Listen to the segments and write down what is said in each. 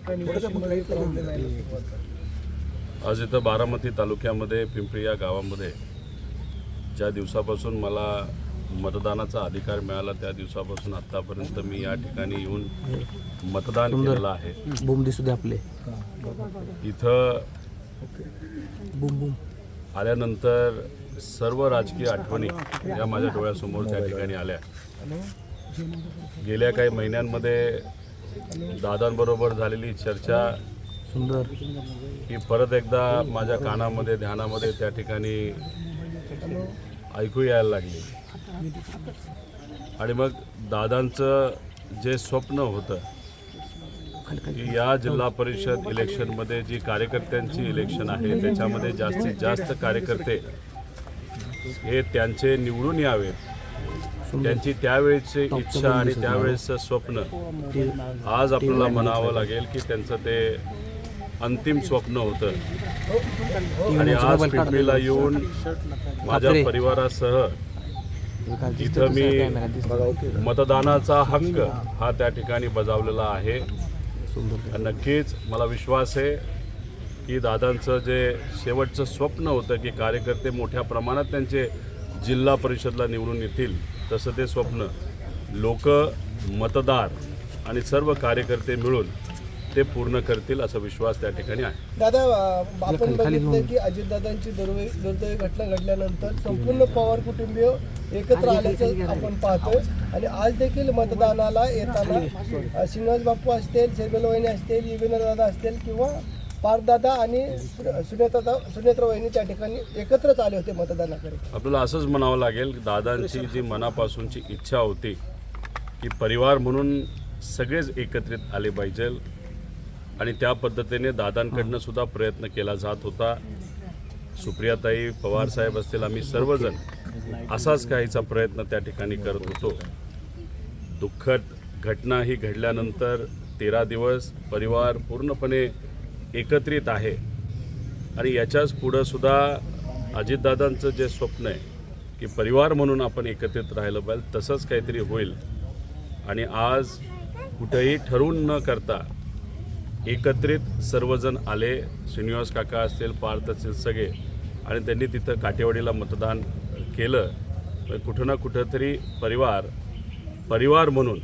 ठिकाणी. आज इथं बारामती तालुक्यामध्ये पिंपरी या गावामध्ये ज्या दिवसापासून मला मतदानाचा अधिकार मिळाला त्या दिवसापासून आत्तापर्यंत मी या ठिकाणी येऊन मतदान केलेलं आहे. बूम दिसू दे आपले. इथं बूम बूम. आल्यानंतर सर्व राजकीय आठवणी या माझ्या डोळ्यासमोर त्या ठिकाणी आल्या. गेल्या काही महिन्यांमध्ये दादांबरोबर झालेली चर्चा सुंदर. ही परत एकदा माझ्या कानामध्ये ध्यानामध्ये त्या ठिकाणी ऐकू यायला लागली. आणि मग दादांचं जे स्वप्न होतं की या जिल्हा परिषद इलेक्शनमध्ये जी कार्यकर्त्यांची इलेक्शन आहे त्याच्यामध्ये जास्तीत जास्त कार्यकर्ते हे त्यांचे निवडून यावेत. त्यांची त्यावेळेची इच्छा आणि त्यावेळेचं स्वप्न. आज आपल्याला म्हणावं लागेल की त्यांचं ते अंतिम स्वप्न होतं. आणि आज पिंपरीला येऊन माझ्या परिवारासह इथं मी मतदानाचा हक्क हा त्या ठिकाणी बजावलेला आहे. नक्कीच मला विश्वास आहे की दादांचं जे शेवटचं स्वप्न होतं की कार्यकर्ते मोठ्या प्रमाणात त्यांचे जिल्हा परिषदला निवडून येतील तसं ते स्वप्न. लोक मतदार आणि सर्व कार्यकर्ते मिळून ते पूर्ण करतील असा विश्वास त्या ठिकाणी आहे. दादा आपण बघितलं की अजितदादांची दुर्वे दुर्दैवी घटना घडल्यानंतर संपूर्ण पवार कुटुंबीय एकत्र आल्याचं आपण पाहतोय. आणि आज देखील मतदानाला येताना श्रीनिवास बाप्पू असतील सेबेल वहिनी असतील युविनर दादा असतील किंवा पारदादा आणि सुनेत्रा सुनेत्रा वहिनी त्या ठिकाणी एकत्रच आले होते मतदानाकडे. आपल्याला असंच म्हणावं लागेल की दादांची जी मनापासूनची इच्छा होती की परिवार म्हणून सगळेच एकत्रित आले पाहिजे आणि त्या पद्धतीने दादांकडनं सुद्धा प्रयत्न केला जात होता. सुप्रियाताई पवारसाहेब असतील आम्ही सर्वजण असाच काहीचा प्रयत्न त्या ठिकाणी करत होतो. दुःखद घटना ही घडल्यानंतर तेरा दिवस परिवार पूर्णपणे एकत्रित आहे. आणि याच्याच पुढं सुद्धा अजितदादांचं जे स्वप्न आहे की परिवार म्हणून आपण एकत्रित राहिलं पाहिजे तसंच काहीतरी होईल. आणि आज कुठंही ठरवून न करता एकत्रित सर्वजण आले श्रीनिवास काका असतील पार्थ असतील सगळे आणि त्यांनी तिथं काटेवाडीला मतदान केलं कुठं ना कुठंतरी परिवार परिवार म्हणून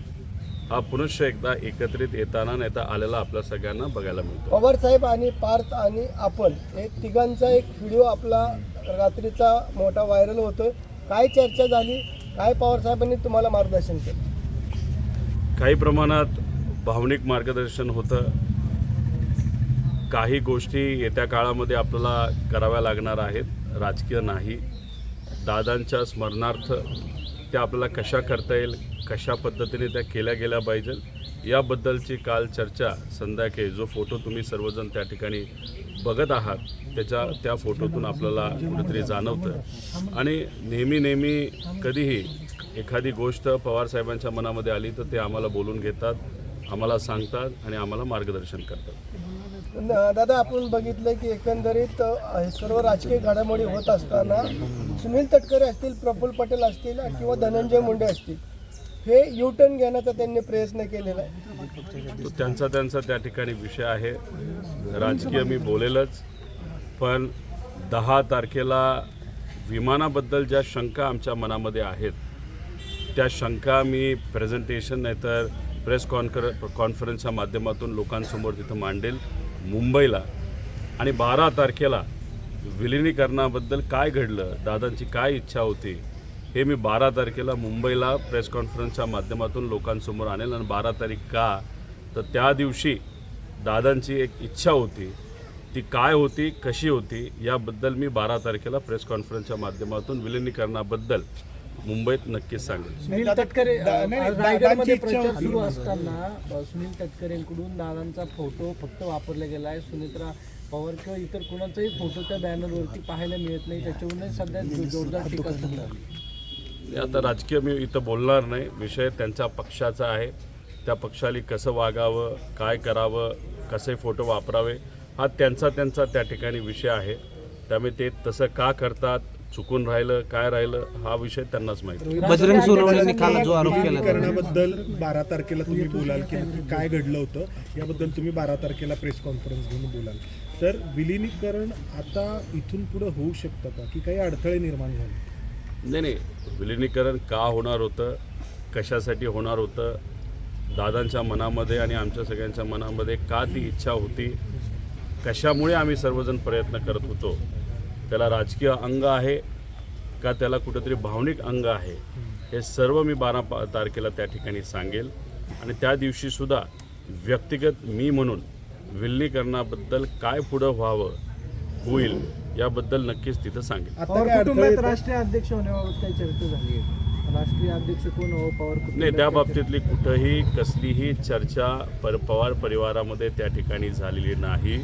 हा पुनश्च एकदा एकत्रित येताना नेता आलेला आपल्या सगळ्यांना बघायला मिळतो. पवार साहेब आणि पार्थ आणि आपण हे तिघांचा एक व्हिडिओ आपला रात्रीचा मोठा व्हायरल होतोय. काय चर्चा झाली? काय पवार साहेबांनी तुम्हाला मार्गदर्शन केलं? काही प्रमाणात भावनिक मार्गदर्शन होतं. काही गोष्टी येत्या काळामध्ये आपल्याला कराव्या लागणार आहेत. राजकीय नाही. दादांच्या स्मरणार्थ त्या आपल्याला कशा करता येईल कशा पद्धतीने त्या केल्या गेल्या पाहिजे याबद्दलची काल चर्चा संध्याकाळी. जो फोटो तुम्ही सर्वजण त्या ठिकाणी बघत आहात त्याच्या त्या फोटोतून आपल्याला कुठेतरी जाणवतं. आणि नेहमी नेहमी कधीही एखादी गोष्ट पवारसाहेबांच्या मनामध्ये आली तर ते आम्हाला बोलून घेतात आम्हाला सांगतात आणि आम्हाला मार्गदर्शन करतात. दादा आपण बघितलं की एकंदरीत सर्व राजकीय घडामोडी होत असताना सुनील तटकरे असतील प्रफुल्ल पटेल असतील किंवा धनंजय मुंडे असतील हे यू टर्न घेण्याचा त्यांनी प्रयत्न केलेला आहे. तो त्यांचा त्यांचा त्या ठिकाणी विषय आहे. राजकीय मी बोलेलच पण दहा तारखेला विमानाबद्दल ज्या शंका आमच्या मनामध्ये आहेत त्या शंका मी प्रेझेंटेशन नाहीतर प्रेस कॉन्फर कॉन्फरन्सच्या माध्यमातून लोकांसमोर तिथं मांडेल. मुंबईला आणि बारा तारखेला विलिनीकरणाबद्दल काय घडलं दादांची काय इच्छा होती हे मी बारा तारखेला मुंबईला प्रेस कॉन्फरन्सच्या माध्यमातून लोकांसमोर आणेल आणि बारा तारीख का? तर त्या दिवशी दादांची एक इच्छा होती. ती काय होती कशी होती याबद्दल मी बारा तारखेला प्रेस कॉन्फरन्सच्या माध्यमातून विलिनीकरणाबद्दल मुंबईत नक्कीच सांगेल. सुनील तटकरे अ, रायगडमध्ये प्रचार सुरू असताना सुनील तटकरेंकडून दादांचा फोटो फक्त वापरला गेला आहे. सुनेत्रा पवार किंवा इतर कोणाचाही फोटो त्या बॅनरवरती पाहायला मिळत नाही. त्याच्यावरून सध्या जो- जोरदार टीका सुरू आहे. आता राजकीय मी इथं बोलणार नाही. विषय त्यांच्या पक्षाचा आहे. त्या पक्षाला कसं वागावं काय करावं कसे फोटो वापरावे हा त्यांचा त्यांचा त्या ठिकाणी विषय आहे. त्यामुळे ते तसं का करतात चुकून राहिलं काय राहिलं हा विषय त्यांनाच माहिती बजरंग सोनवणेंनी काल जो आरोप केला विलीनीकरणाबद्दल बारा तारखेला तुम्ही बोलाल की नक्की काय घडलं होतं याबद्दल तुम्ही बारा तारखेला प्रेस कॉन्फरन्स घेऊन बोलाल. तर विलिनीकरण आता इथून पुढे होऊ शकतं का? की काही अडथळे निर्माण झाले? नाही नाही. विलिनीकरण का होणार होतं? कशासाठी होणार होतं? दादांच्या मनामध्ये आणि आमच्या सगळ्यांच्या मनामध्ये का ती इच्छा होती? कशामुळे आम्ही सर्वजण प्रयत्न करत होतो? त्याला राजकीय अंग आहे का त्याला कुठेतरी भावनिक अंग आहे? हे सर्व मी बारा पा तारखेला त्या ठिकाणी सांगेल. आणि त्या दिवशीसुद्धा व्यक्तिगत मी म्हणून विलिनीकरणाबद्दल काय पुढं व्हावं होईल याबद्दल नक्कीच तिथं सांगेल. आता पवार काय अडथळे कुटुंबात येतात? राष्ट्रीय अध्यक्ष होण्याबाबत काही चर्चा झाली आहे. राष्ट्रीय अध्यक्ष कोण हो? पवार नाही कुटुंबात त्या बाबतीतली कुठंही कसलीही चर्चा पर पवार परिवारामध्ये त्या ठिकाणी झालेली नाही.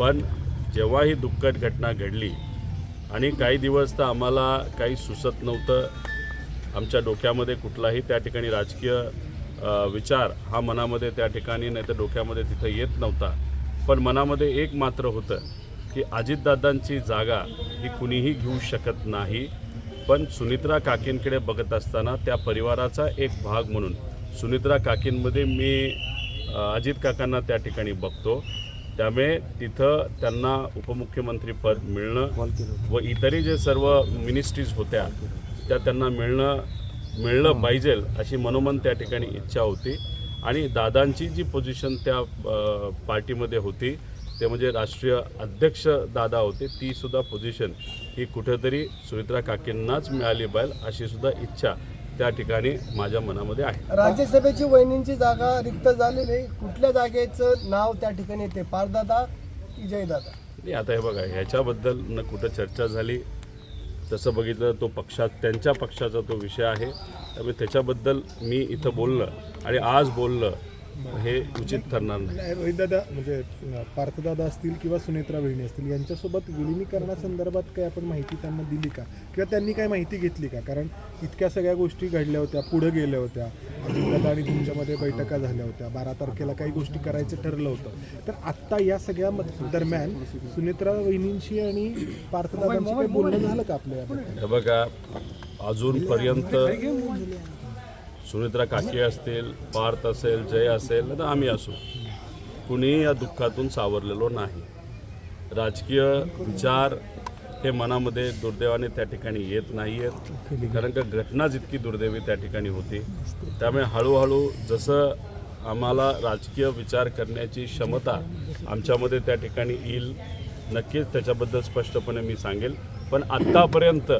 पण जेव्हा ही दुःखद घटना घडली आणि काही दिवस तर आम्हाला काही सुचत नव्हतं आमच्या डोक्यामध्ये कुठलाही त्या ठिकाणी राजकीय अ, विचार हा मनामध्ये त्या ठिकाणी नाही तर डोक्यामध्ये तिथं येत नव्हता. पण मनामध्ये एक मात्र होतं की अजितदादांची जागा ही कुणीही घेऊ शकत नाही. पण सुनित्रा काकींकडे बघत असताना त्या परिवाराचा एक भाग म्हणून सुनित्रा काकींमध्ये मी अजित काकांना त्या ठिकाणी बघतो. त्यामुळे तिथं त्यांना उपमुख्यमंत्रीपद मिळणं व इतरही जे सर्व मिनिस्ट्रीज होत्या त्या त्यांना मिळणं मिळलं पाहिजे अशी मनोमन त्या ठिकाणी इच्छा होती. आणि दादांची जी पोझिशन त्या पार्टीमध्ये होती ते म्हणजे राष्ट्रीय अध्यक्ष दादा होते ती सुद्धा पोझिशन ही कुठेतरी सुमित्रा काकींनाच मिळाली पाहिजे अशी सुद्धा इच्छा त्या ठिकाणी माझ्या मनामध्ये आहे. राज्यसभेची वहिनींची जागा रिक्त झालेली आहे कुठल्या जागेचं नाव त्या ठिकाणी येते? पारदादा की जयदादा? नाही आता हे बघा ह्याच्याबद्दल न कुठं चर्चा झाली तसं बघितलं तो पक्षात त्यांच्या पक्षाचा तो विषय आहे. त्यामुळे त्याच्याबद्दल मी इथं बोलणं आणि आज बोलणं हे उचित ठरणार नाही. रोहितदादा म्हणजे पार्थदादा असतील किंवा सुनेत्रा बहिणी असतील यांच्यासोबत विलिनीकरणासंदर्भात काही आपण माहिती त्यांना दिली का? किंवा त्यांनी काय माहिती घेतली का? कारण इतक्या सगळ्या गोष्टी घडल्या होत्या पुढे गेल्या होत्या. अजितदादा आणि तुमच्यामध्ये बैठका झाल्या होत्या. बारा तारखेला काही गोष्टी करायचं ठरलं होतं. तर आत्ता या सगळ्या दरम्यान सुनेत्रा वहिनींशी आणि पार्थदादांशी काही बोलणं झालं का आपल्या बघा अजूनपर्यंत सुनित्रा काकी असतील पार्थ असेल जय असेल तर आम्ही असू. कुणीही या दुःखातून सावरलेलो नाही. राजकीय विचार हे मनामध्ये दुर्दैवाने त्या ठिकाणी येत नाही आहेत कारण का घटना जितकी दुर्दैवी त्या ठिकाणी होती त्यामुळे हळूहळू जसं आम्हाला राजकीय विचार करण्याची क्षमता आमच्यामध्ये त्या ठिकाणी येईल नक्कीच त्याच्याबद्दल स्पष्टपणे मी सांगेल. पण आत्तापर्यंत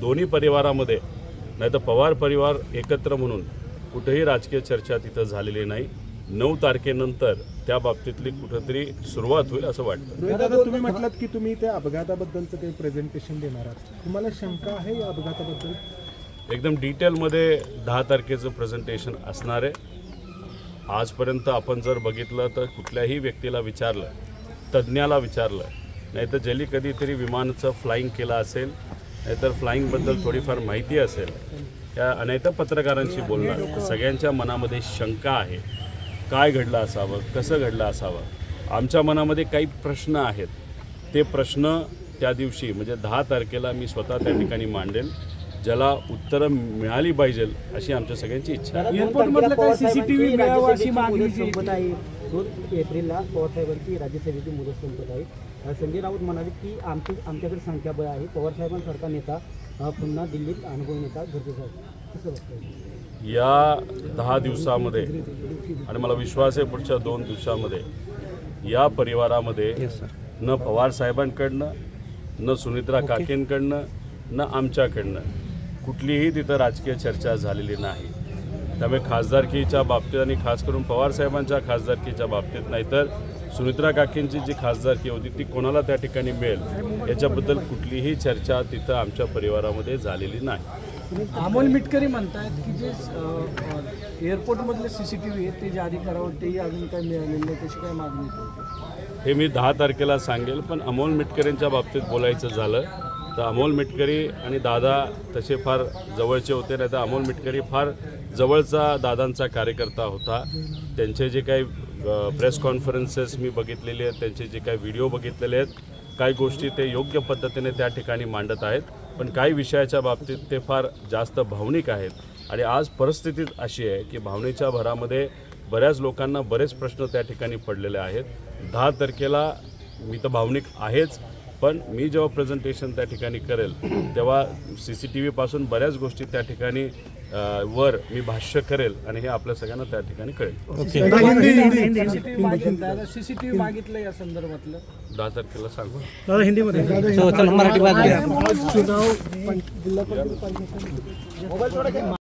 दोन्ही परिवारामध्ये नाही तर पवार परिवार एकत्र म्हणून कुठेही राजकीय चर्चा तिथं झालेली नाही. नऊ तारखेनंतर त्या बाबतीतली कुठंतरी सुरुवात होईल असं वाटतं. तुम्ही म्हटलात की तुम्ही त्या अपघाताबद्दलचं काही प्रेझेंटेशन देणार आहात. तुम्हाला शंका आहे या अपघाताबद्दल? एकदम डिटेलमध्ये दहा तारखेचं प्रेझेंटेशन असणार आहे. आजपर्यंत आपण जर बघितलं तर कुठल्याही व्यक्तीला विचारलं तज्ज्ञाला विचारलं नाहीतर ज्यांनी कधीतरी विमानाचं फ्लाईंग केलं असेल नाहीतर फ्लाईंगबद्दल थोडीफार माहिती असेल त्या नाहीतर पत्रकारांशी बोलणार. सगळ्यांच्या मनामध्ये शंका आहे. काय घडलं असावं? कसं घडलं असावं? आमच्या मनामध्ये काही प्रश्न आहेत. ते प्रश्न त्या दिवशी म्हणजे दहा तारखेला मी स्वतः त्या ठिकाणी मांडेल ज्याला उत्तरं मिळाली पाहिजे अशी आमच्या सगळ्यांची इच्छा आहे. दोन एप्रिलला पवारसाहेबांची राज्यसभेची मुदत संपत आहे संजय राऊत म्हणाले की आमची आमच्याकडे संख्याबळ आहे. पवारसाहेबांसारखा नेता पुन्हा दिल्लीत अनुभव नेता गरजेचा आहे. कसं या दहा दिवसामध्ये आणि मला विश्वास आहे पुढच्या दोन दिवसामध्ये या परिवारामध्ये न पवार साहेबांकडनं न सुनित्रा काकेंकडनं न आमच्याकडनं कुठलीही तिथं राजकीय चर्चा झालेली नाही. त्यामुळे खासदारकीच्या बाबतीत आणि खास करून पवार साहेबांच्या खासदारकीच्या बाबतीत नाहीतर सुनित्रा काकेंची जी खासदारकी होती ती कोणाला त्या ठिकाणी मिळेल याच्याबद्दल कुठलीही चर्चा तिथं आमच्या परिवारामध्ये झालेली नाही अमोल मिटकरी म्हणतायत की जे एअरपोर्ट मधले सीसीटीव्ही आहेत ते जारी करावं तेही अजून काही मिळालेलं नाही त्याची काय मागणी? हे मी दहा तारखेला सांगेल पण अमोल मिटकरींच्या बाबतीत बोलायचं झालं तर अमोल मिटकरी आणि दादा तसे फार जवळचे होते नाही तर अमोल मिटकरी फार जवळचा दादांचा कार्यकर्ता होता. त्यांचे जे काही प्रेस कॉन्फरन्सेस मी बघितलेले आहेत त्यांचे जे काही व्हिडिओ बघितलेले आहेत काही गोष्टी ते योग्य पद्धतीने त्या ठिकाणी मांडत आहेत. पण काही विषयाच्या बाबतीत ते फार जास्त भावनिक आहेत. आणि आज परिस्थितीत अशी आहे की भावनेच्या भरामध्ये बऱ्याच लोकांना बरेच प्रश्न त्या ठिकाणी पडलेले आहेत. दहा तारखेला मी तर भावनिक आहेच पण मी जेव्हा प्रेझेंटेशन त्या ठिकाणी करेल तेव्हा सी सी टी व्हीपासून बऱ्याच गोष्टी त्या ठिकाणी वर मी भाष्य करेल आणि हे आपल्या सगळ्यांना त्या ठिकाणी कळेल. सीसीटीव्ही मागितलं. सीसीटीव्ही मागितलं या संदर्भातलं. दहा तारखेला सांगू चला मराठी बातमी आज चुनाव जिल्हा परिषद पंचायत समिती